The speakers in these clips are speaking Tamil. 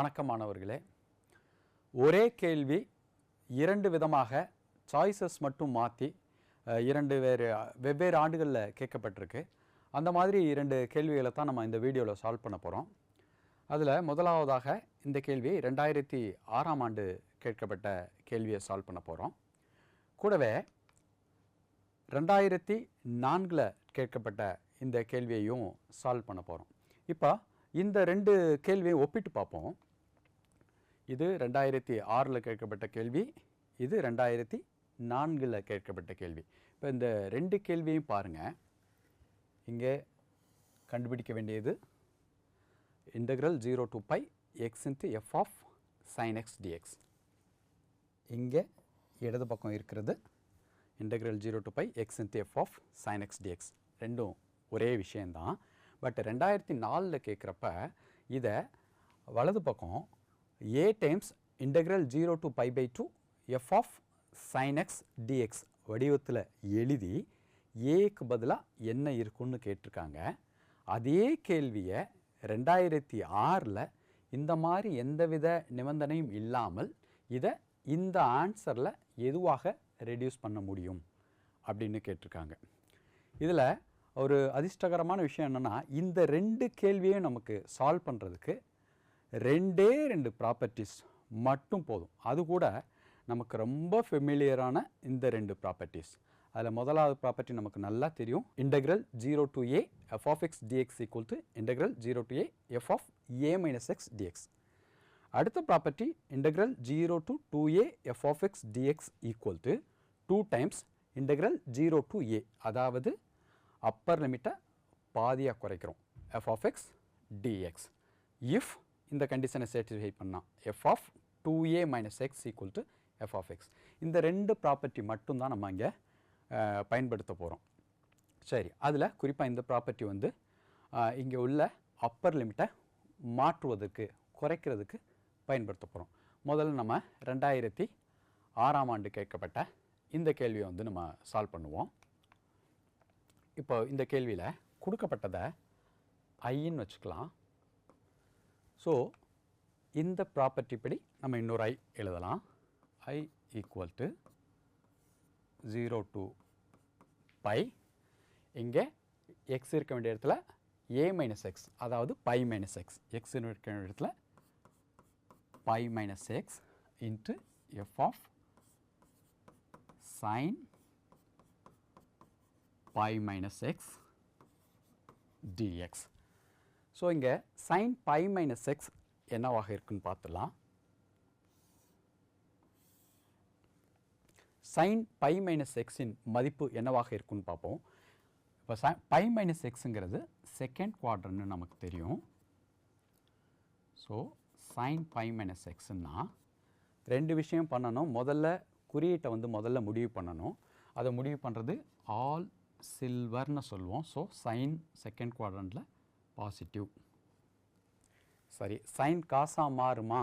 வணக்கம் மாணவர்களே ஒரே கேள்வி இரண்டு விதமாக சாய்ஸஸ் மட்டும் மாற்றி இரண்டு வேறு வெவ்வேறு ஆண்டுகளில் கேட்கப்பட்டிருக்கு. அந்த மாதிரி இரண்டு கேள்விகளை தான் நம்ம இந்த வீடியோவில் சால்வ் பண்ண போகிறோம் அதில் முதலாவதாக இந்த கேள்வி ரெண்டாயிரத்தி ஆறாம் ஆண்டு கேட்கப்பட்ட கேள்வியை சால்வ் பண்ண போகிறோம் கூடவே ரெண்டாயிரத்தி நான்கில் கேட்கப்பட்ட இந்த கேள்வியையும் சால்வ் பண்ண போகிறோம் இப்போ இந்த ரெண்டு கேள்வியை ஒப்பிட்டு பார்ப்போம். இது ரெண்டாயிரத்தி ஆறில் கேட்கப்பட்ட கேள்வி. இது ரெண்டாயிரத்தி நான்கில் கேட்கப்பட்ட கேள்வி. இப்போ இந்த ரெண்டு கேள்வியும் பாருங்கள் இங்கே கண்டுபிடிக்க வேண்டியது. Integral zero to pi x into f of sine x dx இங்கே இடது பக்கம் இருக்கிறது. Integral zero to pi x into f of sine x dx ரெண்டும் ஒரே விஷயந்தான் பட் ரெண்டாயிரத்தி நாலில் கேட்குறப்ப இதை வலது பக்கம் A times integral zero to pi by two f of sine x dx வடிவத்தில் எழுதி ஏக்கு பதிலாக என்ன இருக்குன்னு கேட்டிருக்காங்க. அதே கேள்வியை ரெண்டாயிரத்தி ஆறில் இந்த மாதிரி எந்தவித நிபந்தனையும் இல்லாமல் இதை இந்த ஆன்சரில் எதுவாக ரெடியூஸ் பண்ண முடியும் அப்படின்னு கேட்டிருக்காங்க. இதில் ஒரு அதிர்ஷ்டகரமான விஷயம் என்னென்னா இந்த ரெண்டு கேள்வியும் நமக்கு சால்வ் பண்ணுறதுக்கு ரெண்டே ரெண்டு ப்ராப்பர்ட்டிஸ் மட்டும் போதும். அது கூட நமக்கு ரொம்ப ஃபெமிலியரான இந்த ரெண்டு ப்ராப்பர்ட்டிஸ் அதில் முதலாவது ப்ராப்பர்ட்டி நமக்கு நல்லா தெரியும். Integral zero to A f of x dx equal to integral zero to A f of A minus x dx அடுத்த property integral zero to two A f of x dx equal to two times integral zero to A அதாவது அப்பர் லிமிட்டை பாதியாக குறைக்கிறோம். F of x dx if இந்த கண்டிஷனை சேட்டிஸ்ஃபை பண்ணால் f of two A minus x equal to f of x இந்த ரெண்டு ப்ராப்பர்ட்டி மட்டும்தான் நம்ம இங்கே பயன்படுத்த போகிறோம் சரி அதில் குறிப்பாக இந்த ப்ராப்பர்ட்டி வந்து இங்கே உள்ள அப்பர் லிமிட்டை மாற்றுவதற்கு குறைக்கிறதுக்கு பயன்படுத்த போகிறோம் முதல்ல நம்ம ரெண்டாயிரத்தி ஆறாம் ஆண்டு கேட்கப்பட்ட இந்த கேள்வியை வந்து நம்ம சால்வ் பண்ணுவோம். இப்போ இந்த கேள்வியில் கொடுக்கப்பட்டதை ஐன்னு வச்சுக்கலாம். ஸோ இந்த ப்ராப்பர்ட்டி படி நம்ம இன்னொரு ஐ எழுதலாம். I equal to zero to pi இங்கே எக்ஸ் இருக்க வேண்டிய இடத்துல ஏ மைனஸ் எக்ஸ் அதாவது பை மைனஸ் எக்ஸ் எக்ஸ் இருக்க வேண்டிய இடத்துல pi minus x into f of sine pi minus x dx so இங்கே சைன் பை மைனஸ் எக்ஸ் என்னவாக இருக்குன்னு பார்த்துலாம் சைன் பை மைனஸ் எக்ஸின் மதிப்பு என்னவாக இருக்குன்னு பார்ப்போம். இப்போ சை பை மைனஸ் எக்ஸுங்கிறது செகண்ட் குவாட்ரன்னு நமக்கு தெரியும். ஸோ சைன் பை மைனஸ் எக்ஸுன்னா ரெண்டு விஷயம் பண்ணணும். முதல்ல குறியீட்டை வந்து முதல்ல முடிவு பண்ணணும். அதை முடிவு பண்ணுறது ஆல் சில்வர்னு சொல்லுவோம். ஸோ சைன் செகண்ட் குவாட்ரண்ட்டில் பாசிட்டிவ் சரி சைன் காசாக மாறுமா?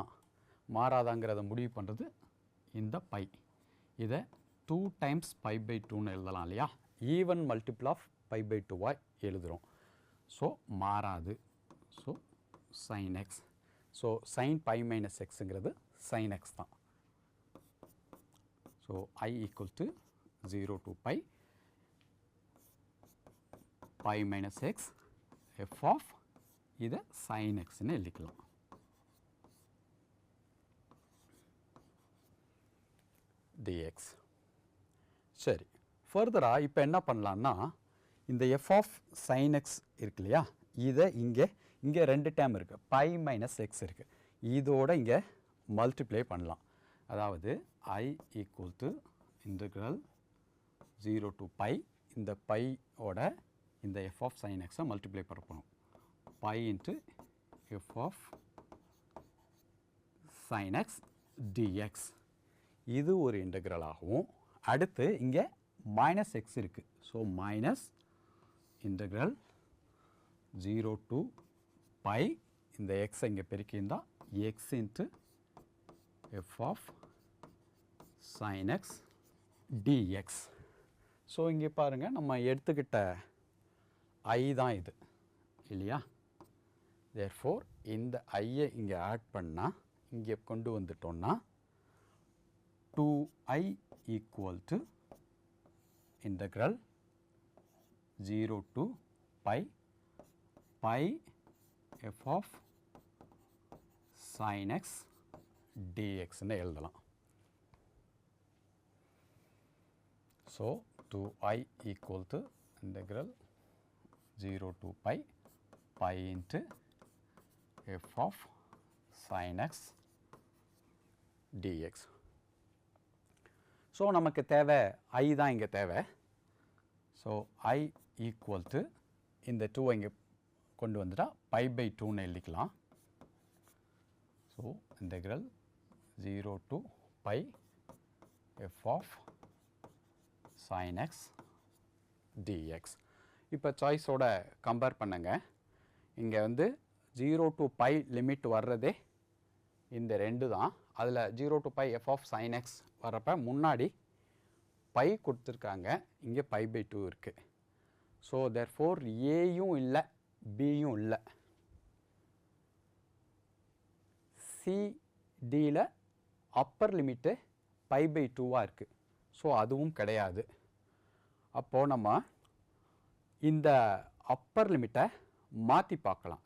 மாறாதாங்கிறத முடிவு பண்ணுறது இந்த பை. இதை டூ டைம்ஸ் பை பை டூன்னு எழுதலாம் இல்லையா? Even multiple of pi by டூவாக எழுதுகிறோம் ஸோ மாறாது. So sine x so sine pi minus எக்ஸுங்கிறது sine x தான். So I equal to zero to pi pi minus x f of இதை சைன் எக்ஸ்னு எழுதிக்கலாம். டிஎக்ஸ் சரி ஃபர்தராக இப்போ என்ன பண்ணலான்னா இந்த எஃப் ஆஃப் சைன் எக்ஸ் இருக்கு இல்லையா? இதை இங்கே இங்கே ரெண்டு டேம் இருக்குது பை மைனஸ் எக்ஸ் இருக்குது இதோட இங்கே மல்டிப்ளை பண்ணலாம். அதாவது I equal to integral zero to pi இந்த பையோட இந்த f of sin x multiply பண்ணணும் pi into f of sine x dx இது ஒரு இன்டகிரல் ஆகும் அடுத்து இங்கே மைனஸ் எக்ஸ் இருக்குது so minus integral zero to pi இந்த எக்ஸ் இங்கே பெருக்கியிருந்தால் x into f of sine x dx so இங்கே பாருங்கள் நம்ம எடுத்துக்கிட்ட ஐ தான் இது. இல்லையா? தேர்ஃபோர் இந்த ஐயை இங்கே ஆட் பண்ணால் இங்கே கொண்டு வந்துட்டோம்னா two I equal to integral 0 to pi pi f of sine x dx எழுதலாம். So two I equal to integral 0 to pi pi into f of sin x dx. So நமக்கு தேவை ஐ தான் இங்கே தேவை. ஸோ ஐ ஈக்குவல் டு இந்த டூவை இங்கே கொண்டு வந்துட்டால் பை பை டூன்னு எழுதிக்கலாம். So integral zero to pi f of sine x dx இப்போ சாய்ஸோட கம்பேர் பண்ணுங்க. இங்கே வந்து ஜீரோ டு பை லிமிட் வர்றதே இந்த ரெண்டு தான். அதில் zero to pi f of sine x வரப்போ முன்னாடி பை கொடுத்துருக்காங்க. இங்கே பை பை டூ இருக்குது ஸோ தேர் ஃபோர் ஏயும் இல்லை பியும் இல்லை. சிடியில் அப்பர் லிமிட்டு பை பை டூவாக இருக்குது ஸோ அதுவும் கிடையாது. அப்போது நம்ம இந்த அப்பர் லிமிட்டை மாற்றி பார்க்கலாம்.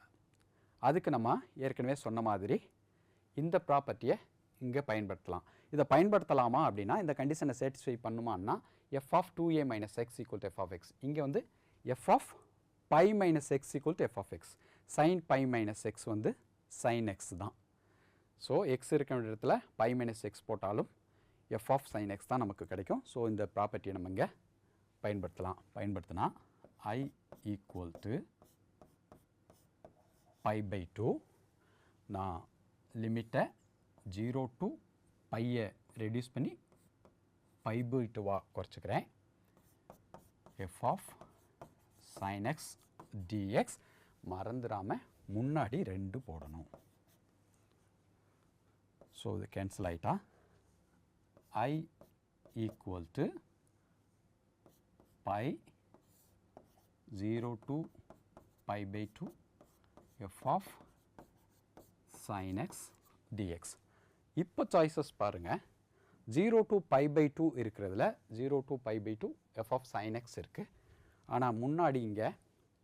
அதுக்கு நம்ம ஏற்கனவே சொன்ன மாதிரி இந்த ப்ராப்பர்ட்டியை இங்கே பயன்படுத்தலாம். இதை பயன்படுத்தலாமா அப்படின்னா இந்த கண்டிஷனை சேட்டிஸ்ஃபை பண்ணுமான்னா f of two A minus x equal to f of x இங்கே வந்து f of pi minus x equal to f of x sine pi minus x வந்து சைன் எக்ஸ் தான். ஸோ எக்ஸ் இருக்க வேண்டிய இடத்துல பை மைனஸ் எக்ஸ் போட்டாலும் எஃப் ஆஃப் சைன் எக்ஸ் தான் நமக்கு கிடைக்கும். ஸோ இந்த ப்ராப்பர்ட்டியை நம்ம இங்கே பயன்படுத்தலாம். பயன்படுத்தினா I equal to pi by two நான் லிமிட்டை ஜீரோ டு பையை ரெடியூஸ் பண்ணி பை பை டூவாக குறைச்சிக்கிறேன். F of sine x dx மறந்துடாமல் முன்னாடி ரெண்டு போடணும். ஸோ இது கேன்சல் ஆயிட்டா. I equal to pi zero to pi by two f of sin x dx. இப்போ சாய்ஸஸ் பாருங்கள் zero to pi by two இருக்கிறதுல zero to pi by two f of sin x இருக்குது ஆனால் முன்னாடி இங்கே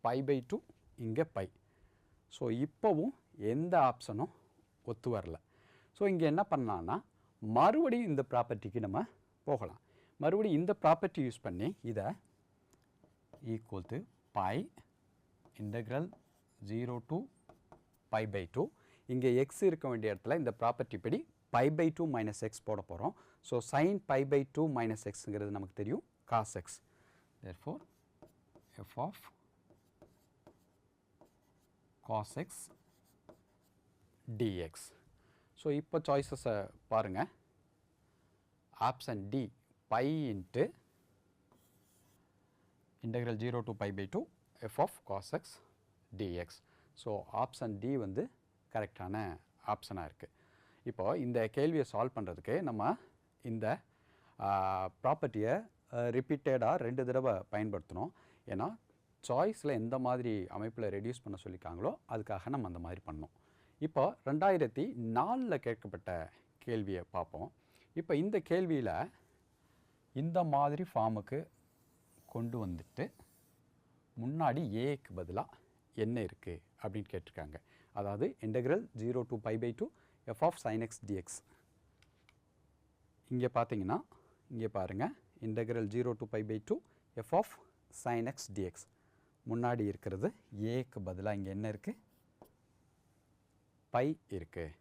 pi பை டூ இங்கே பை ஸோ இப்போவும் எந்த ஆப்ஷனும் ஒத்து வரல. ஸோ இங்கே என்ன பண்ணலான்னா மறுபடியும் இந்த ப்ராப்பர்ட்டிக்கு நம்ம போகலாம். மறுபடியும் இந்த ப்ராப்பர்ட்டி யூஸ் பண்ணி இதை equal to pi integral zero to pi by two இங்கே எக்ஸ் இருக்க வேண்டிய இடத்துல இந்த ப்ராப்பர்ட்டி படி pi by two minus x போட போகிறோம் so sine pi by two minus எக்ஸுங்கிறது நமக்கு தெரியும். Cos x therefore f of cos x dx so இப்போ சாய்ஸஸை பாருங்கள் option D pi into integral zero to pi by two f of cos x dx so option D வந்து கரெக்டான ஆப்ஷனாக இருக்குது இப்போ இந்த கேள்வியை சால்வ் பண்ணுறதுக்கு நம்ம இந்த ப்ராப்பர்ட்டியை ரிப்பீட்டடாக ரெண்டு தடவை பயன்படுத்தணும். ஏன்னா சாய்ஸில் எந்த மாதிரி அமைப்பில் ரெடியூஸ் பண்ண சொல்லியிருக்காங்களோ அதுக்காக நம்ம அந்த மாதிரி பண்ணோம் இப்போ ரெண்டாயிரத்தி நாலில் கேட்கப்பட்ட கேள்வியை பார்ப்போம். இப்போ இந்த கேள்வியில் இந்த மாதிரி ஃபார்முக்கு கொண்டு வந்துட்டு முன்னாடி ஏக்கு பதிலாக என்ன இருக்குது அப்படின்னு கேட்டிருக்காங்க. அதாவது integral zero to pi by two f of sine x dx இங்கே பார்த்தீங்கன்னா இங்கே பாருங்கள் integral zero to pi by two f of sine x dx முன்னாடி இருக்கிறது ஏக்கு பதிலாக இங்கே என்ன இருக்குது பை இருக்குது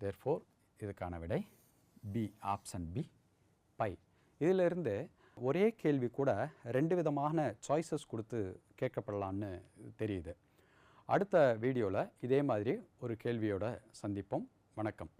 தேர்ஃபோர் இதுக்கான விடை பி ஆப்ஷன் பி பை இதிலிருந்து ஒரே கேள்வி கூட ரெண்டு விதமான சாய்ஸஸ் கொடுத்து கேட்கப்படலான்னு தெரியுது. அடுத்த வீடியோவில் இதே மாதிரி ஒரு கேள்வியோட சந்திப்போம். வணக்கம்.